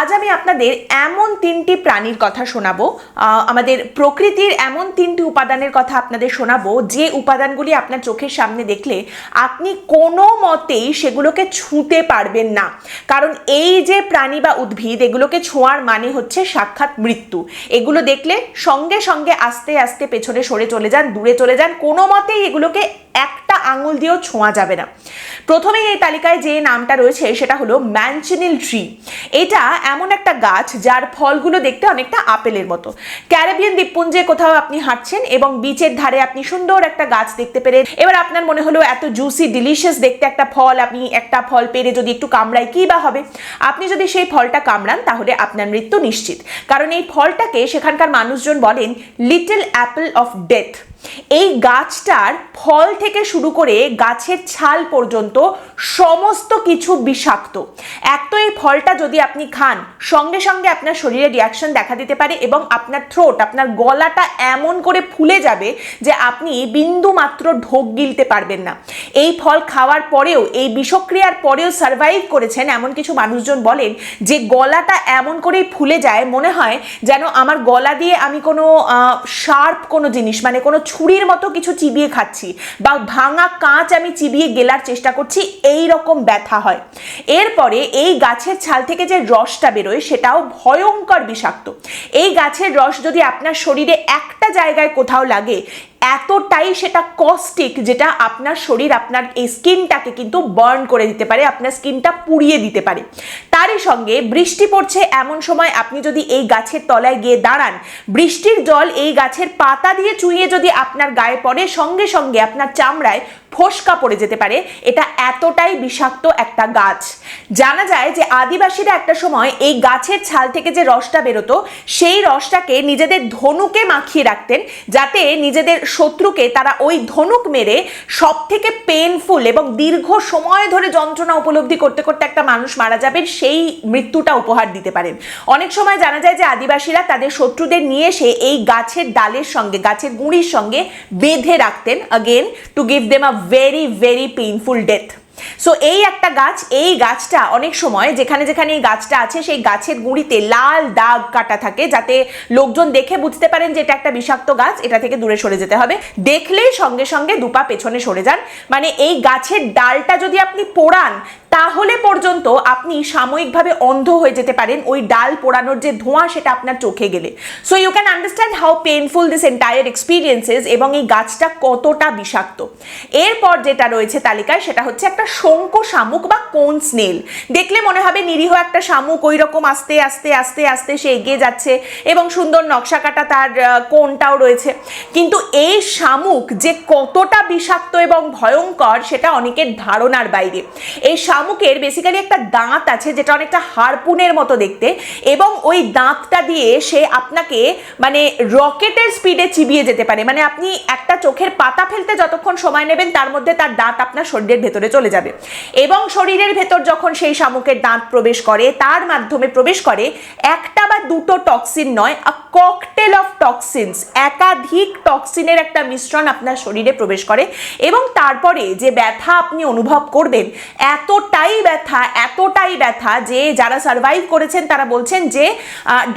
আজ আমি আপনাদের এমন তিনটি প্রাণীর কথা শোনাবো। আমাদের প্রকৃতির এমন তিনটি উপাদানের কথা আপনাদের শোনাবো, যে উপাদানগুলি আপনার চোখের সামনে দেখলে আপনি কোনো মতেই সেগুলোকে ছুঁতে পারবেন না। কারণ এই যে প্রাণী বা উদ্ভিদ, এগুলোকে ছোঁয়ার মানে হচ্ছে সাক্ষাৎ মৃত্যু। এগুলো দেখলে সঙ্গে সঙ্গে আস্তে আস্তে পেছনে সরে চলে যান, দূরে চলে যান, কোনো মতেই এগুলোকে একটা আঙুল দিয়েও ছোঁয়া যাবে না। প্রথমেই এই তালিকায় যে নামটা রয়েছে, সেটা হলো ম্যানচিনিল ট্রি। এটা এমন একটা গাছ যার ফলগুলো দেখতে অনেকটা আপেলের মতো। ক্যারিবিয়ান দ্বীপপুঞ্জে কোথাও আপনি হাঁটছেন এবং বিচের ধারে আপনি সুন্দর একটা গাছ দেখতে পেলেন। এবার আপনার মনে হলো এত জুসি ডিলিশিয়াস দেখতে একটা ফল, আপনি একটা ফল পেরে যদি একটু কামড়াই, কি বা হবে? আপনি যদি সেই ফলটা কামড়ান, তাহলে আপনার মৃত্যু নিশ্চিত। কারণ এই ফলটাকে সেখানকার মানুষজন বলেন লিটল অ্যাপল অফ ডেথ এই গাছটার ফল থেকে শুরু করে গাছের ছাল পর্যন্ত সমস্ত কিছু বিষাক্ত। এক তো এই ফলটা যদি আপনি খান, সঙ্গে সঙ্গে আপনার শরীরে রিয়াকশন দেখা দিতে পারে এবং আপনার থ্রোট আপনার গলাটা এমন করে ফুলে যাবে যে আপনি বিন্দু মাত্র ঢোক গিলতে পারবেন না। এই ফল খাওয়ার পরেও, এই বিষক্রিয়ার পরেও সার্ভাইভ করেছেন এমন কিছু মানুষজন বলেন যে গলাটা এমন করেই ফুলে যায়, মনে হয় যেন আমার গলা দিয়ে আমি কোনো শার্প কোনো জিনিস মানে কোনো ছুরির মতো কিছু চিবিয়ে খাচ্ছি বা ভাঙা কাঁচ আমি চিবিয়ে গেলার চেষ্টা করছি, এই রকম ব্যথা হয়। এরপরে এই গাছের ছাল থেকে যে রসটা বেরোয়, সেটাও ভয়ঙ্কর বিষাক্ত। এই গাছের রস যদি আপনার শরীরে একটা জায়গায় কোথাও লাগে এতটাই সেটা কস্টিক যেটা আপনার শরীর, আপনার এই স্কিনটাকে কিন্তু বার্ন করে দিতে পারে, আপনার স্কিনটা পুড়িয়ে দিতে পারে। তারই সঙ্গে বৃষ্টি পড়ছে এমন সময় আপনি যদি এই গাছের তলায় গিয়ে দাঁড়ান, বৃষ্টির জল এই গাছের পাতা দিয়ে চুইয়ে যদি আপনার গায়ে পড়ে, সঙ্গে সঙ্গে আপনার চামড়ায় ফোসকা পড়ে যেতে পারে, এটা এতটাই বিষাক্ত একটা গাছ। জানা যায় যে আদিবাসীরা একটা সময় এই গাছের ছাল থেকে যে রসটা বেরোতো, সেই রসটাকে নিজেদের ধনুকে মাখিয়ে রাখতেন, যাতে নিজেদের শত্রুকে তারা ওই ধনুক মেরে সব থেকে পেনফুল এবং দীর্ঘ সময় ধরে যন্ত্রণা উপলব্ধি করতে করতে একটা মানুষ মারা যাবে সেই মৃত্যুটা উপহার দিতে পারেন। অনেক সময় জানা যায় যে আদিবাসীরা তাদের শত্রুদের নিয়ে এসে এই গাছের ডালের সঙ্গে, গাছের গুঁড়ির সঙ্গে বেঁধে রাখতেন। Again to give them a very very painful death so এই একটা গাছ, এই গাছটা অনেক সময় যেখানে যেখানে এই গাছটা আছে, সেই গাছের গুঁড়িতে লাল দাগ কাটা থাকে যাতে লোকজন দেখে বুঝতে পারেন যে এটা একটা বিষাক্ত গাছ, এটা থেকে দূরে সরে যেতে হবে। দেখলেই সঙ্গে সঙ্গে দুপা পেছনে সরে যান। মানে এই গাছের ডালটা যদি আপনি পোড়ান তাহলে পর্যন্ত আপনি সাময়িকভাবে অন্ধ হয়ে যেতে পারেন। ওই ডাল পোড়ানোর যে ধোঁয়া, সেটা আপনার চোখে গেলে। So you can understand how painful this entire experiences এবং এই গাছটা কতটা বিষাক্ত। এরপর যেটা রয়েছে তালিকায়, সেটা হচ্ছে একটা শঙ্খ শামুক বা কোন স্নেল। দেখলে মনে হবে নিরীহ একটা শামুক ওই রকম আস্তে আস্তে আস্তে আস্তে সে এগিয়ে যাচ্ছে এবং সুন্দর নকশা কাটা তার কোনটাও রয়েছে। কিন্তু এই শামুক যে কতটা বিষাক্ত এবং ভয়ঙ্কর, সেটা অনেকের ধারণার বাইরে। এই শামুকের বেসিক্যালি একটা দাঁত আছে যেটা অনেকটা হারপুনের মতো দেখতে এবং ওই দাঁতটা দিয়ে সে আপনাকে মানে রকেটের স্পিডে চিবিয়ে যেতে পারে। মানে আপনি একটা চোখের পাতা ফেলতে যতক্ষণ সময় নেবেন, তার মধ্যে তার দাঁত আপনার শরীরের ভেতরে চলে যাবে। এবং শরীরের ভেতর যখন সেই শামুকের দাঁত প্রবেশ করে, তার মাধ্যমে প্রবেশ করে, একটা বা দুটো টক্সিন নয় আ ককটেল অফ টক্সিনস একাধিক টক্সিনের একটা মিশ্রণ আপনার শরীরে প্রবেশ করে এবং তারপরে যে ব্যথা আপনি অনুভব করবেন এতটাই ব্যথা এতটাই ব্যথা যে যারা সার্ভাইভ করেছেন তারা বলছেন যে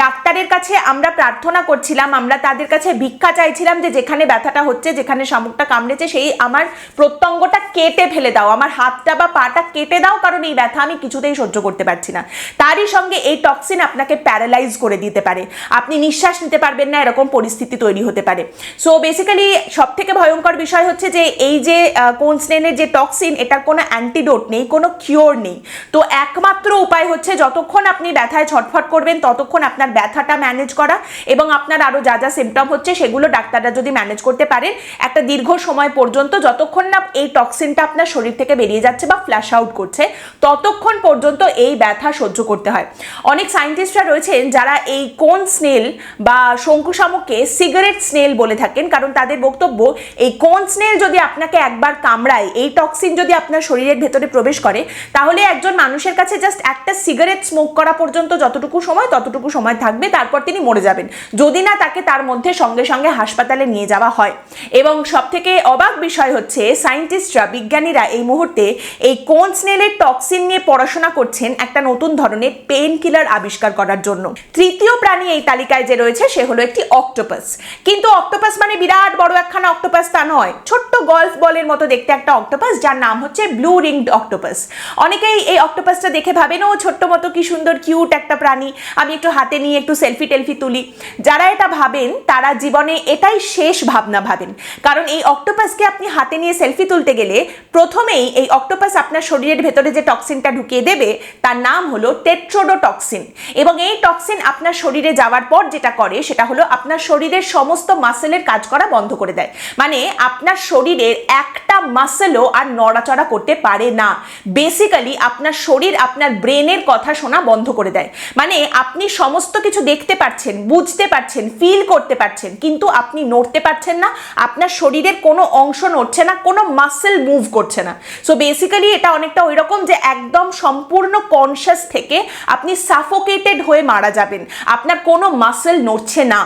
ডাক্তারের কাছে আমরা প্রার্থনা করছিলাম, আমরা তাদের কাছে ভিক্ষা চাইছিলাম যে যেখানে ব্যথাটা হচ্ছে, যেখানে শামুকটা কামড়েছে, সেই আমার প্রত্যঙ্গটা কেটে ফেলে দাও, আমার হাতটা বা পাটা কেটে দাও, কারণ এই ব্যথা আমি কিছুতেই সহ্য করতে পারছি না। তারই সঙ্গে এই টক্সিন আপনাকে প্যারালাইজ করে দিতে পারে। আপনি নিঃশ্বাস নিতে পারবেন না, এরকম পরিস্থিতি তৈরি হতে পারে। সো বেসিক্যালি সব থেকে ভয়ঙ্কর বিষয় হচ্ছে যে, এই যে কোন স্নেনের যে টক্সিন এটার কোনো অ্যান্টিডোট নেই, কোনো কিওর নেই। তো একমাত্র উপায় হচ্ছে যতক্ষণ আপনি ব্যথায় ছটফট করবেন, ততক্ষণ আপনার ব্যথাটা ম্যানেজ করা এবং আপনার আরও যা যা সিমটম হচ্ছে সেগুলো ডাক্তাররা যদি ম্যানেজ করতে পারেন, একটা দীর্ঘ সময় পর্যন্ত যতক্ষণ না এই টক্সিনটা আপনার শরীর থেকে বেরিয়ে যাচ্ছে বা ফ্ল্যাশ আউট করছে, ততক্ষণ পর্যন্ত এই ব্যথা সহ্য করতে হয়। অনেক সায়েন্টিস্টরা রয়েছেন যারা এই কোন স্নেল বা শঙ্কু শামুককে সিগারেট স্নেল বলে থাকেন, কারণ তাদের বক্তব্য, এই কোন স্নেল যদি আপনাকে একবার কামড়ায়, এই টক্সিন যদি আপনার শরীরের ভেতরে প্রবেশ করে তাহলে একজন মানুষের কাছে জাস্ট একটা সিগারেট স্মোক করা পর্যন্ত যতটুকু সময়, ততটুকু সময় থাকবে, তারপর তিনি মরে যাবেন। যদি না তাকে তার মধ্যে সঙ্গে সঙ্গে হাসপাতালে নিয়ে যাওয়া হয়। এবং সব থেকে অবাক বিষয় হচ্ছে সায়েন্টিস্টরা বিজ্ঞানীরা এই মুহূর্তে এই কোন স্নেলের টক্সিন নিয়ে পড়াশোনা করছেন একটা নতুন ধরনের পেন কিলার আবিষ্কার করার জন্য। তৃতীয় প্রাণী এই তালিকায় যে রয়েছে, সে হলো একটি অক্টোপাস কিন্তু অক্টোপাস মানে বিরাট বড় একখানা অক্টোপাস তা নয়। ছোট্ট গল্ফ বলের মতো দেখতে একটা অক্টোপাস যার নাম হচ্ছে ব্লু রিংড অক্টোপাস অনেকেই এই অক্টোপাসটা দেখে ভাবেন, ও, ছোট্ট মতো কি সুন্দর কিউট একটা প্রাণী। আমি একটু হাতে নিয়ে একটু সেলফি টেলফি তুলি। যারা এটা ভাবেন, তারা জীবনে এটাই শেষ ভাবনা ভাবেন। কারণ এই অক্টোপাসকে আপনি হাতে নিয়ে সেলফি তুলতে গেলে, প্রথমেই এই অক্টোপাস আপনার শরীরের ভেতরে যে টক্সিনটা ঢুকিয়ে দেবে, তার নাম হলো টেট্রোডোটক্সিন এবং এই টক্সিন আপনার শরীরে যাওয়ার পর যেটা করে, সেটা হলো আপনার শরীরের সমস্ত মাসেলের কাজ করা বন্ধ করে দেয়। মানে আপনার শরীরের একটা মাসেলও আর নড়াচড়া করতে পারে না। বেসিক্যালি আপনার শরীর, আপনার ব্রেনের কথা শোনা বন্ধ করে দেয়। মানে আপনি সমস্ত কিছু দেখতে পাচ্ছেন বুঝতে পারছেন ফিল করতে পারছেন, কিন্তু আপনি নড়তে পারছেন না, আপনার শরীরের কোনো অংশ নড়ছে না, কোনো মাসেল মুভ করছে না। সো বেসিক্যালি এটা অনেকটা ওই রকম যে একদম সম্পূর্ণ কনসিয়াস থেকে আপনি সাফোকেটেড হয়ে মারা যাবেন। আপনার কোনো মাসেল নড়ছে না।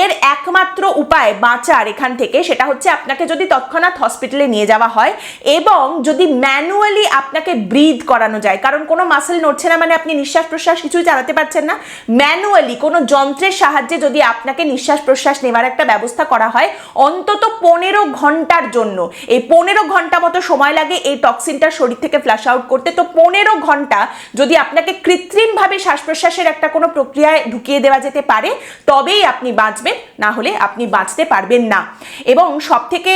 এর একমাত্র উপায় বাঁচার এখান থেকে সেটা হচ্ছে আপনাকে যদি তৎক্ষণাৎ হসপিটালে নিয়ে যাওয়া হয় এবং যদি ম্যানুয়ালি আপনাকে ব্রিথ করানো যায়। কারণ কোনো মাসেল নড়ছে না মানে আপনি নিঃশ্বাস প্রশ্বাস কিছুই চালাতে পারছেন না। ম্যানুয়ালি কোনো যন্ত্রের সাহায্যে যদি আপনাকে নিঃশ্বাস প্রশ্বাস নেওয়ার একটা ব্যবস্থা করা হয়, অন্তত পনেরো ঘণ্টার জন্য। এই পনেরো ঘণ্টা মতো সময় লাগে এই টক্সিনটা শরীর থেকে ফ্লাশ আউট করতে। তো পনেরো ঘণ্টা যদি আপনাকে কৃত্রিমভাবে শ্বাস প্রশ্বাসের একটা কোনো প্রক্রিয়ায় ঢুকিয়ে দেওয়া যেতে পারে, তবেই আপনি বাঁচবেন। না হলে আপনি বাঁচতে পারবেন না। এবং সব থেকে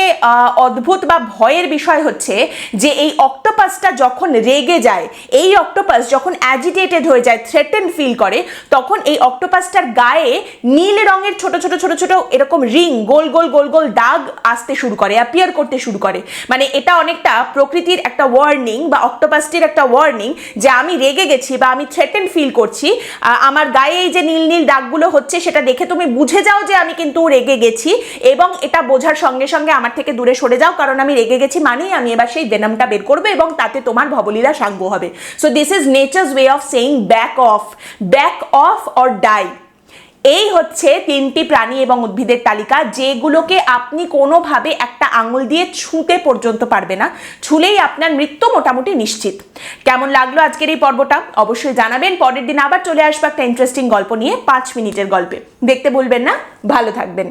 অদ্ভুত বা ভয়ের বিষয় হচ্ছে যে এই অক্টোপাসটা যখন রেগে যায়, এই অক্টোপাস যখন অ্যাজিটেটেড হয়ে যায় থ্রেটেন ফিল করে, তখন এই অক্টোপাসটার গায়ে নীল রঙের ছোট ছোট ছোট ছোট এরকম রিং গোল গোল গোল গোল দাগ আসতে শুরু করে অ্যাপিয়ার করতে শুরু করে। মানে এটা অনেকটা প্রকৃতির একটা ওয়ার্নিং বা অক্টোপাসটির একটা ওয়ার্নিং যে আমি রেগে গেছি বা আমি থ্রেটেন ফিল করছি। আমার গায়ে এই যে নীল নীল দাগগুলো হচ্ছে, সেটা দেখে তুমি বুঝে যাও যে আমি কিন্তু রেগে গেছি এবং এটা বোঝার সঙ্গে সঙ্গে আমার থেকে দূরে সরে যাও, কারণ আমি রেগে গেছি মানেই আমি এবার সেই ভেনামটা বের করব এবং তাতে তোমার ভবলীলা সাঙ্গ হবে। So this is nature's way of saying back off back off or die এই হচ্ছে তিনটি প্রাণী এবং উদ্ভিদের তালিকা যেগুলোকে আপনি কোনোভাবে একটা আঙুল দিয়ে ছুঁতে পর্যন্ত পারবে না, ছুলেই আপনার মৃত্যু মোটামুটি নিশ্চিত। কেমন লাগল আজকের এই পর্বটা? অবশ্যই জানাবেন। পরের দিন আবার চলে আসব একটা ইন্টারেস্টিং গল্প নিয়ে, পাঁচ মিনিটের গল্পে। দেখতে ভুলবেন না, ভালো থাকবেন।